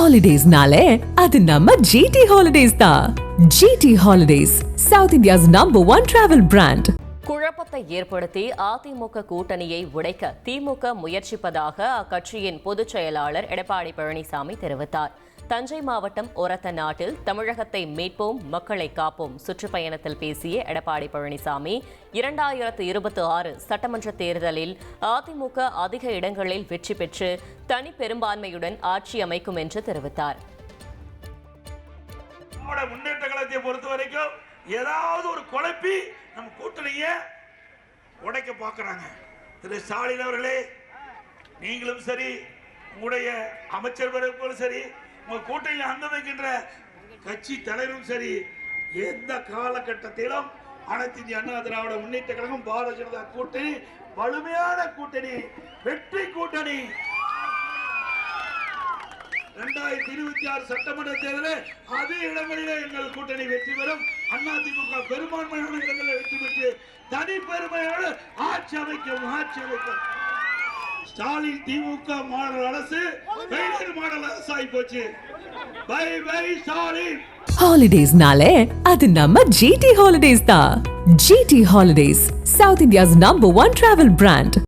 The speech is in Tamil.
ஹாலிடேஸ்னாலே அது நம்ம ஜிடி ஹாலிடேஸ் தான் G T holidays south India's number one travel brand குழப்பத்தை ஏற்படுத்தி அதிமுக கூட்டணியை உடைக்க திமுக முயற்சிப்பதாக அக்கட்சியின் பொதுச் செயலாளர் எடப்பாடி பழனிசாமி தெரிவித்தார். தஞ்சை மாவட்டம் ஒரத்த நாட்டில் தமிழகத்தை மீட்போம் மக்களை காப்போம். சுற்றுப்பயணத்தில் பேசிய எடப்பாடி பழனிசாமி இரண்டாயிரத்து இருபத்தி ஆறு சட்டமன்ற தேர்தலில் அதிமுக அதிக இடங்களில் வெற்றி பெற்று தனி பெரும்பான்மையுடன் ஆட்சி அமைக்கும் என்று தெரிவித்தார். முன்னேற்ற கழகத்தை பொறுத்த வரைக்கும் ஏதாவது ஒரு குழப்பி நம்ம கூட்டணியை உடைக்க பார்க்கறாங்க. திரு ஸ்டாலின் அவர்களே நீங்களும் சரி உங்களுடைய அமைச்சர்களும் சரி உங்க கூட்டணியில் அங்கம் வைக்கின்ற கட்சி தலைவரும் சரி எந்த காலகட்டத்திலும் அனைத்து இந்திய அண்ணா திராவிட முன்னேற்ற கழகம் பாரதிய ஜனதா கூட்டணி வலிமையான கூட்டணி வெற்றி கூட்டணி. இரண்டாயிரத்தி இருபத்தி ஆறு சட்டமன்ற தேர்தலில் அதே இடங்களிலே எங்கள் கூட்டணி வெற்றி பெறும். அதிமுக பெரும்பான்மையான இடங்களில் வெற்றி பெற்று தனி பெருமையோடு ஆட்சி அமைக்கும் ஆட்சி அமைக்கும். ஸ்டாலின் திமுக மாடல் அரசு மாடல் அரசு ஆகி போச்சு. Bye bye Stalin. ஹாலிடேஸ்னாலே அது நம்ம ஜிடி ஹாலிடேஸ் தான். G T holidays south India's number one travel brand